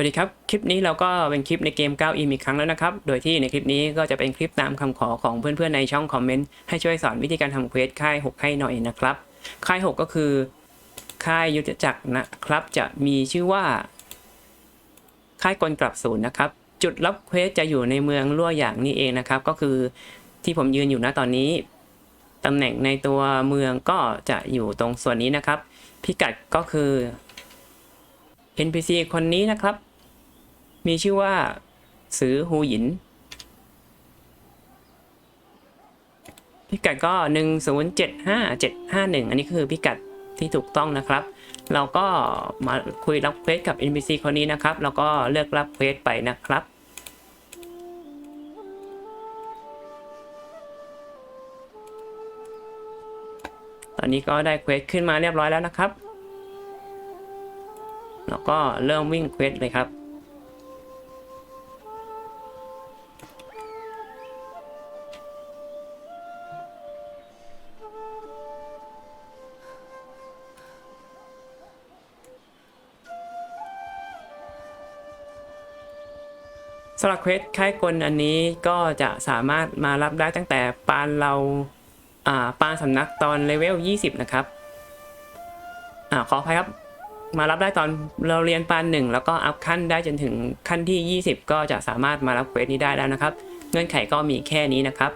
วัสดีครับ คลิปนี้เราก็เป็นคลิปในเกม 9 e อีกครั้งแล้วนะครับ โดยที่ในคลิปนี้ก็จะเป็นคลิปตามคำขอของเพื่อนๆในช่องคอมเมนต์ให้ช่วยสอนวิธีการทำเควสค่าย 6 ให้หน่อยนะครับ ค่าย 6 ก็คือ ค่ายยุทธจักรนะครับ จะมีชื่อว่า ค่ายกลกลับศูนย์นะครับ จุดรับเควสจะอยู่ในเมืองลั่วอย่างนี้เองนะครับ ก็คือที่ผมยืนอยู่ณตอนนี้ตำแหน่งในตัวเมืองก็จะอยู่ตรงส่วนนี้นะครับ พิกัดก็คือ NPC คนนี้นะครับ มีชื่อว่าซือฮูหยิน พิกัดก็ 1075751 อันนี้คือพิกัดที่ถูกต้องนะครับ เราก็มาคุยรับเควสกับ NPC คนนี้นะครับเราก็เลือกรับเควสไปนะครับตอนนี้ก็ได้เควสขึ้นมาเรียบร้อยแล้วนะครับ แล้วก็เริ่มวิ่งเควสเลยครับ เควสค่ายกลอันนี้ก็จะสามารถมารับได้ตั้งแต่ปานเราอ่าปานสำนักตอนเลเวล 20 นะครับอ่าขออภัยครับ มารับได้ตอนเราเรียนปานหนึ่งแล้วก็อัพขั้นได้จนถึงขั้นที่ 20 ก็จะสามารถมารับเควสนี้ได้แล้วนะครับ เงื่อนไขก็มีแค่นี้นะครับ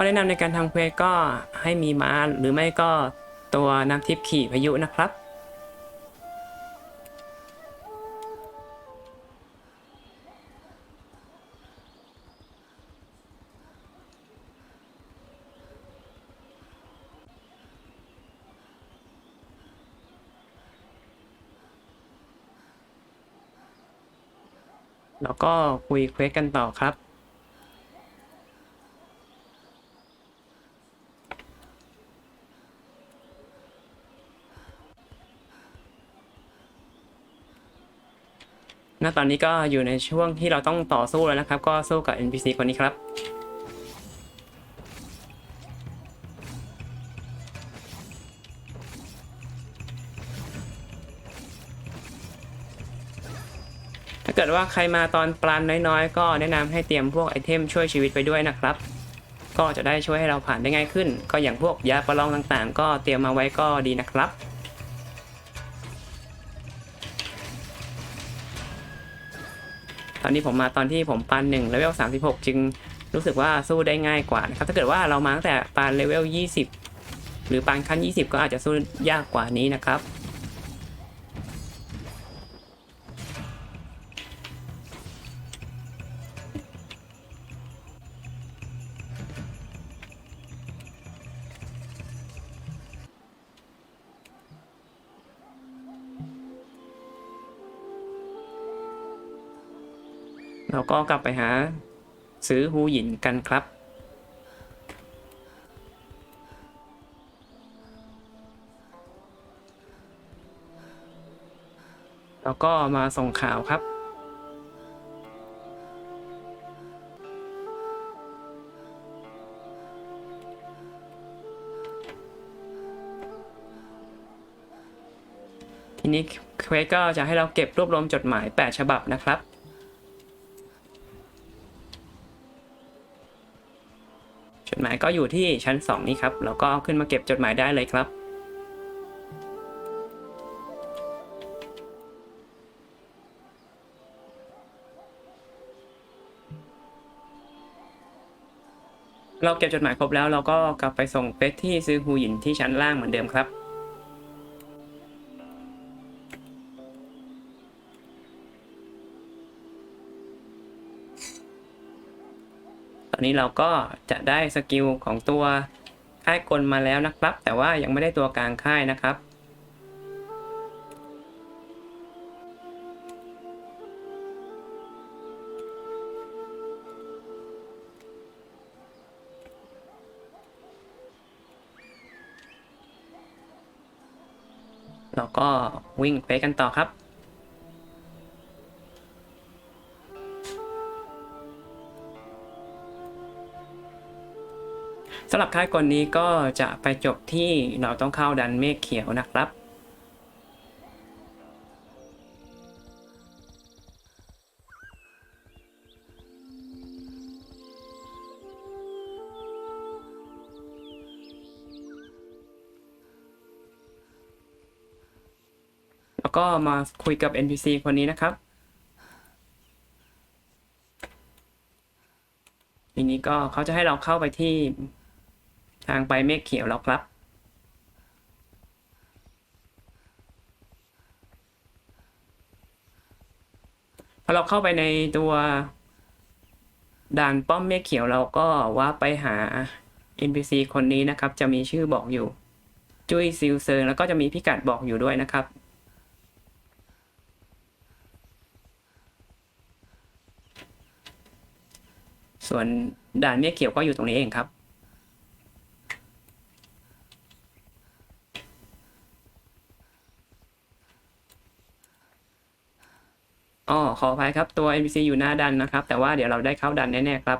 ข้อแนะนำในการทำเควสก็ให้มีม้าหรือไม่ก็ตัวนักทิพย์ขี่พายุนะครับแล้วก็คุยเควสกันต่อครับ ตอนนี้ก็อยู่ในช่วงที่เราต้องต่อสู้แล้วนะครับ ก็สู้กับ NPC คนนี้ครับถ้าเกิดว่าใครมาตอนปลานน้อยๆ ก็แนะนำให้เตรียมพวกไอเทมช่วยชีวิตไปด้วยนะครับ ก็จะได้ช่วยให้เราผ่านได้ง่ายขึ้น ก็อย่างพวกยาประลองต่างๆ ก็เตรียมมาไว้ก็ดีนะครับ ตอนนี้ผมมาตอนที่ผมปานหนึ่งเลเวล36จึงรู้สึกว่าสู้ได้ง่ายกว่านะครับ ถ้าเกิดว่าเรามาตั้งแต่ปานเลเวล20หรือปานขั้น20ก็อาจจะสู้ยากกว่านี้นะครับ เราก็กลับไปหาซื้อฮูหยินกันครับ แล้วก็มาส่งข่าวครับ ทีนี้เควสก็จะให้เราเก็บรวบรวมจดหมาย 8 ฉบับนะครับ จดหมาย ก็อยู่ที่ชั้น 2 นี้ครับ แล้วก็ขึ้นมาเก็บจดหมายได้เลยครับ เราเก็บจดหมายครบแล้วเราก็กลับไปส่งเฟสที่ซื้อฮูหยินที่ชั้นล่างเหมือนเดิมครับ อนนี้เราก็จะได้สกิลของตัวค่ายกลมาแล้วนะครับ แต่ว่ายังไม่ได้ตัวกลางค่ายนะครับ เราก็วิ่งไปกันต่อครับ สำหรับค่ายกลนี้ก็จะไปจบที่เราต้องเข้าดันเมฆเขียวนะครับแล้วก็มาคุยกับ NPC คนนี้นะครับ ทีนี้ก็เขาจะให้เราเข้าไปที่ ทางไปเมฆเขียวแล้วครับ พอเราเข้าไปในตัวด่านป้อมเมฆเขียวเราก็ว่าไปหา NPC คนนี้นะครับ จะมีชื่อบอกอยู่ จุ้ยซิลเซิงแล้วก็จะมีพิกัดบอกอยู่ด้วยนะครับส่วนด่านเมฆเขียวก็อยู่ตรงนี้เองครับ อ๋อขออภัยครับตัว NPC อยู่หน้าดันนะครับ แต่ว่าเดี๋ยวเราได้เข้าดันแน่ๆครับ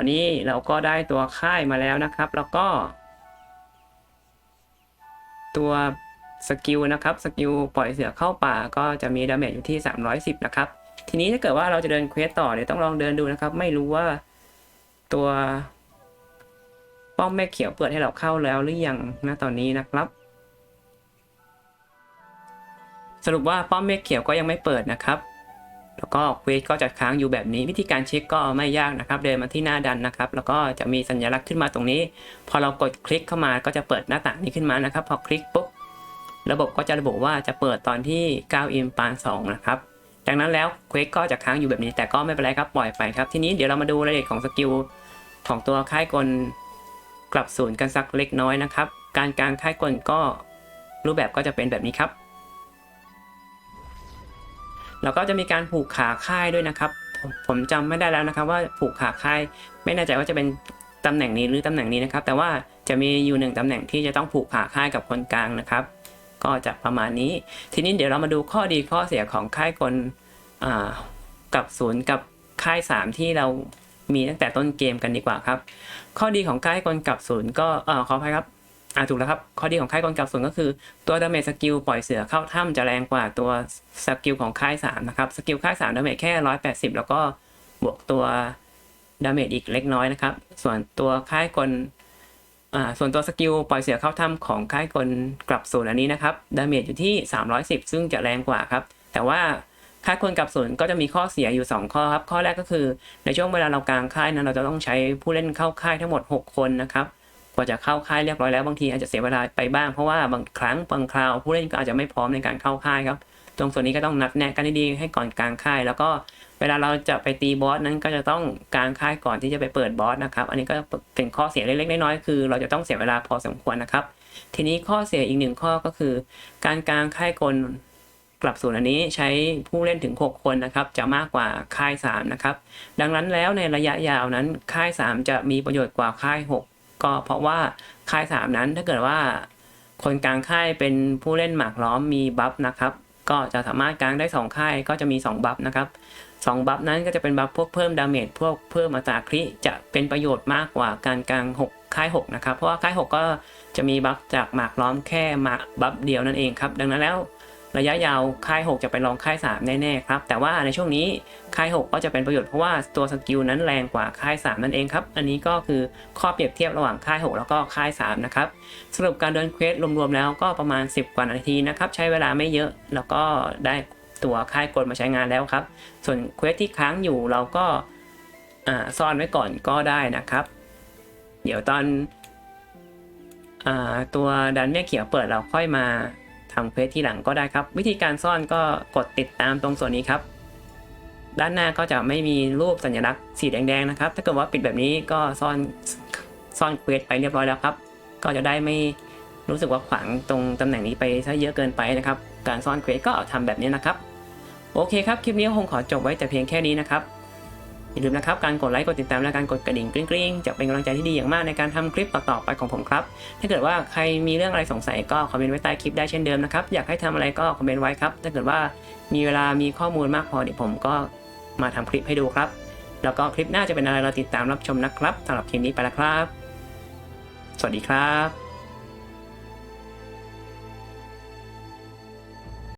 อนนี้เราก็ได้ตัวค่ายมาแล้วนะครับ แล้วก็ ตัวสกิลนะครับสกิลปล่อยเสือเข้าป่าก็จะมีดาเมจอยู่ที่ 310 นะครับ ทีนี้ถ้าเกิดว่าเราจะเดินเควสต่อเดี๋ยวต้องลองเดินดูนะครับ ไม่รู้ว่าตัวป้อมแม่เขียวเปิดให้เราเข้าแล้วหรือยังนะตอนนี้นะครับ สรุปว่าป้อมเมฆเขียวก็ยังไม่เปิดนะครับ แล้วก็เควสก็จะค้างอยู่แบบนี้วิธีการเช็คก็ไม่ยากนะครับ เดินมาที่หน้าดันนะครับ แล้วก็จะมีสัญลักษณ์ขึ้นมาตรงนี้ พอเรากดคลิกเข้ามาก็จะเปิดหน้าต่างนี้ขึ้นมานะครับ พอคลิกปุ๊บระบบก็จะระบุว่าจะเปิดตอนที่9 m ปาน2นะครับดังนั้นแล้วเควสก็จะค้างอยู่แบบนี้แต่ก็ไม่เป็นไรครับปล่อยไปครับทีนี้เดี๋ยวเรามาดูรายละเอียดของสกิลของตัวค่ายกลกลับศูนย์กันสักเล็กน้อยนะครับ การกลางค่ายกลก็รูปแบบก็จะเป็นแบบนี้ครับ แล้วก็จะมีการผูกขาค่ายด้วยนะครับ ผมผมจำไม่ได้แล้วนะครับ ว่าผูกขาค่าย ไม่แน่ใจว่าจะเป็นตำแหน่งนี้หรือตำแหน่งนี้นะครับ แต่ว่าจะมีอยู่หนึ่งตำแหน่งที่จะต้องผูกขาค่ายกับคนกลางนะครับ ก็จะประมาณนี้ ทีนี้เดี๋ยวเรามาดูข้อดีข้อเสียของค่ายกลกับศูนย์กับค่าย 3 ที่เรามีตั้งแต่ต้นเกมกันดีกว่าครับ ข้อดีของค่ายกลกับศูนย์ก็ขออภัยครับ อ่าถูกแล้วครับ ข้อดีของค่ายกลกับศูนย์ก็คือ ตัวดาเมจสกิลปล่อยเสือเข้าถ้ำจะแรงกว่าตัวสกิลของค่าย3นะครับ สกิลค่าย3ดาเมจแค่180แล้วก็บวกตัวดาเมจอีกเล็กน้อยนะครับ ส่วนตัวค่ายกลอ่าส่วนตัวสกิลปล่อยเสือเข้าถ้ำของค่ายกลกลับศูนย์อันนี้นะครับดาเมจอยู่ที่ 310 ซึ่งจะแรงกว่าครับ แต่ว่าค่ายกลกลับศูนย์ก็จะมีข้อเสียอยู่ 2 ข้อครับ ข้อแรกก็คือในช่วงเวลาเรากลางค่ายนั้นเราจะต้องใช้ผู้เล่นเข้าค่ายทั้งหมด 6 คนนะครับ ว่าจะเข้าค่ายเรียบร้อยแล้วบางทีอาจจะเสียเวลาไปบ้างเพราะว่าบางครั้งบางคราวผู้เล่นก็อาจจะไม่พร้อมในการเข้าค่ายครับ ตรงส่วนนี้ก็ต้องนัดแนะกันให้ดีให้ก่อนกลางค่าย แล้วก็เวลาเราจะไปตีบอสนั้นก็จะต้องกลางค่ายก่อนที่จะไปเปิดบอสนะครับ อันนี้ก็เป็นข้อเสียเล็กๆน้อยๆคือ เราจะต้องเสียเวลาพอสมควรนะครับ ทีนี้ข้อเสียอีกหนึ่งข้อก็คือ การกลางค่ายกลกลับศูนย์อันนี้ใช้ผู้เล่นถึง 6 คนนะครับ จะมากกว่าค่าย 3 นะครับ ดังนั้นแล้วในระยะยาวนั้นค่าย 3 จะมีประโยชน์กว่าค่าย 6 ก็เพราะว่าค่าย3นั้นถ้าเกิดว่า คนกลางค่ายเป็นผู้เล่นหมากล้อมมีบัฟนะครับ ก็จะสามารถกลางได้ 2 ค่ายก็จะมี 2 บัฟนะครับ2บัฟนั้นก็จะเป็นบัฟพวกเพิ่มดาเมจพวกเพิ่มอัตราคริจะเป็นประโยชน์มากกว่าการกลาง 6 ค่าย 6 นะครับ เพราะว่าค่าย 6 ก็จะมีบัฟจากหมากล้อมแค่หมากบัฟเดียวนั่นเองครับ ดังนั้นแล้ว ระยะยาวค่าย 6 จะไปลองค่าย 3 แน่ๆครับ แต่ว่าในช่วงนี้ค่าย 6 ก็จะเป็นประโยชน์เพราะว่าตัวสกิลนั้นแรงกว่าค่าย 3 นั่นเองครับ อันนี้ก็คือข้อเปรียบเทียบระหว่างค่าย 6 แล้วก็ค่าย 3 นะครับ สรุปการเดินเควสรวมๆแล้วก็ประมาณ 10 กว่านาทีนะครับ ใช้เวลาไม่เยอะแล้วก็ได้ตัวค่ายกลมาใช้งานแล้วครับ ส่วนเควสที่ค้างอยู่เราก็ซ่อนไว้ก่อนก็ได้นะครับ เดี๋ยวตอนอตัวดันเมียเขียวเปิดเราค่อยมา ทำเควสที่หลังก็ได้ครับ วิธีการซ่อนก็กดติดตามตรงส่วนนี้ครับ ด้านหน้าก็จะไม่มีรูปสัญลักษณ์สีแดงๆนะครับ ถ้าเกิดว่าปิดแบบนี้ก็ซ่อนซ่อนเควสไปเรียบร้อยแล้วครับ ก็จะได้ไม่รู้สึกว่าขวางตรงตำแหน่งนี้ไปซะเยอะเกินไปนะครับ การซ่อนเควสก็ทำแบบนี้นะครับ โอเคครับ คลิปนี้คงขอจบไว้แต่เพียงแค่นี้นะครับ อย่าลืมนะครับการกดไลค์กดติดตามและการกดกระดิ่งกริ๊งๆจะเป็นกำลังใจที่ดีอย่างมากในการทำคลิปต่อๆไปของผมครับ ถ้าเกิดว่าใครมีเรื่องอะไรสงสัยก็คอมเมนต์ไว้ใต้คลิปได้เช่นเดิมนะครับอยากให้ทำอะไรก็คอมเมนต์ไว้ครับถ้าเกิดว่ามีเวลามีข้อมูลมากพอเดี๋ยวผมก็มาทำคลิปให้ดูครับ แล้วก็คลิปหน้าจะเป็นอะไรเราติดตามรับชมนะครับสำหรับคลิปนี้ไปแล้วครับ สวัสดีครับ